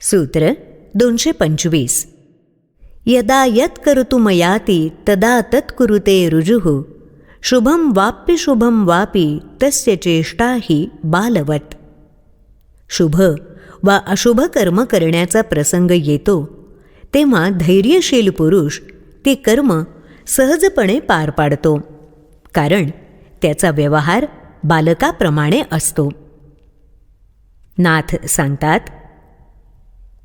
सूत्र दोनशे पंचवीस यदा यत् कर्तुमयाति तदा तत्कुरुते रुजुः शुभं वाप्य शुभम वापी तस्य चेष्टा ही बालवत. शुभ वा अशुभ कर्म करण्याचा प्रसंग येतो तेव्हा धैर्यशील पुरुष ते कर्म सहजपणे पार पाडतो कारण त्याचा व्यवहार बालकाप्रमाणे असतो. नाथ सांगतात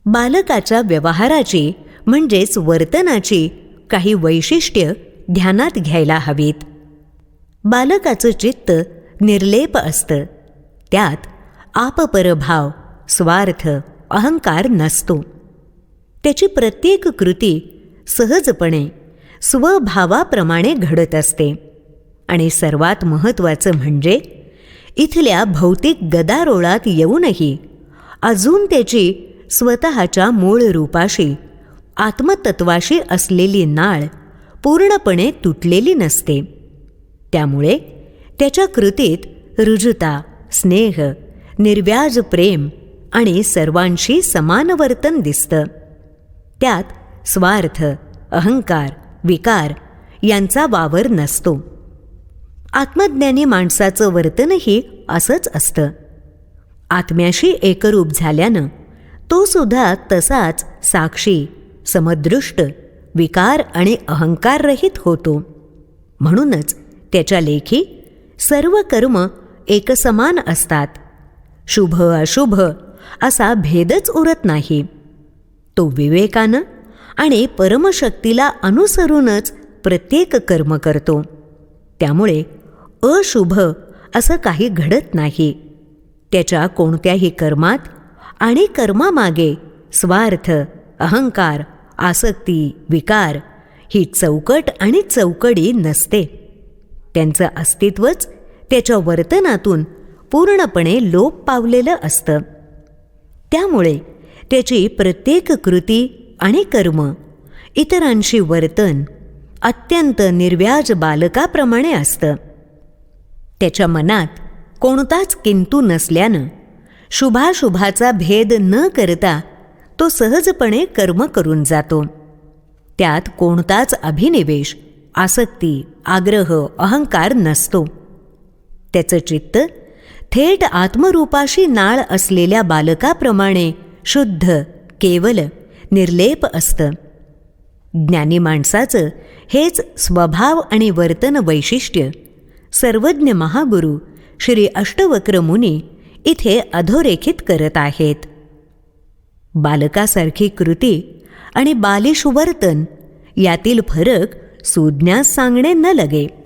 बालकाच्या व्यवहाराची म्हणजेच वर्तनाची काही वैशिष्ट्य ध्यानात घ्यायला हवीत. बालकाचं चित्त निर्लेप असतं. त्यात आपपरभाव स्वार्थ अहंकार नसतो. त्याची प्रत्येक कृती सहजपणे स्वभावाप्रमाणे घडत असते. आणि सर्वात महत्त्वाचं म्हणजे इथल्या भौतिक गदारोळात येऊनही अजून त्याची स्वतःच्या मूळ रूपाशी आत्मतत्वाशी असलेली नाळ पूर्णपणे तुटलेली नसते. त्यामुळे त्याच्या कृतीत रुजुता स्नेह निर्व्याज प्रेम आणि सर्वांशी समान वर्तन दिसतं. त्यात स्वार्थ अहंकार विकार यांचा वावर नसतो. आत्मज्ञानी माणसाचं वर्तनही असंच असतं. आत्म्याशी एकरूप झाल्यानं तो सुद्धा तसाच साक्षी समदृष्ट विकार आणि अहंकाररहित होतो. म्हणूनच त्याच्या लेखी सर्व कर्म एकसमान असतात. शुभ अशुभ असा भेदच उरत नाही. तो विवेकानं आणि परमशक्तीला अनुसरूनच प्रत्येक कर्म करतो. त्यामुळे अशुभ असं काही घडत नाही. त्याच्या कोणत्याही कर्मात आणि कर्मामागे. स्वार्थ अहंकार आसक्ती विकार ही चौकट आणि चौकडी नसते. त्यांचं अस्तित्वच त्याच्या वर्तनातून पूर्णपणे लोप पावलेलं असतं. त्यामुळे त्याची प्रत्येक कृती आणि कर्म इतरांशी वर्तन अत्यंत निर्व्याज बालकाप्रमाणे असतं. त्याच्या मनात कोणताच किंतू नसल्यानं शुभाशुभाचा भेद न करता तो सहजपणे कर्म करून जातो. त्यात कोणताच अभिनिवेश आसक्ती आग्रह अहंकार नसतो. त्याचं चित्त थेट आत्मरूपाशी नाळ असलेल्या बालकाप्रमाणे शुद्ध केवल निर्लेप असतं. ज्ञानी माणसाचं हेच स्वभाव आणि वर्तन वैशिष्ट्य. सर्वज्ञ महागुरू श्री अष्टवक्र मुनी इथे अधोरेखित करत आहेत. बालकासारखी कृती आणि बालिश वर्तन यातील फरक सुज्ञास सांगणे न लगे.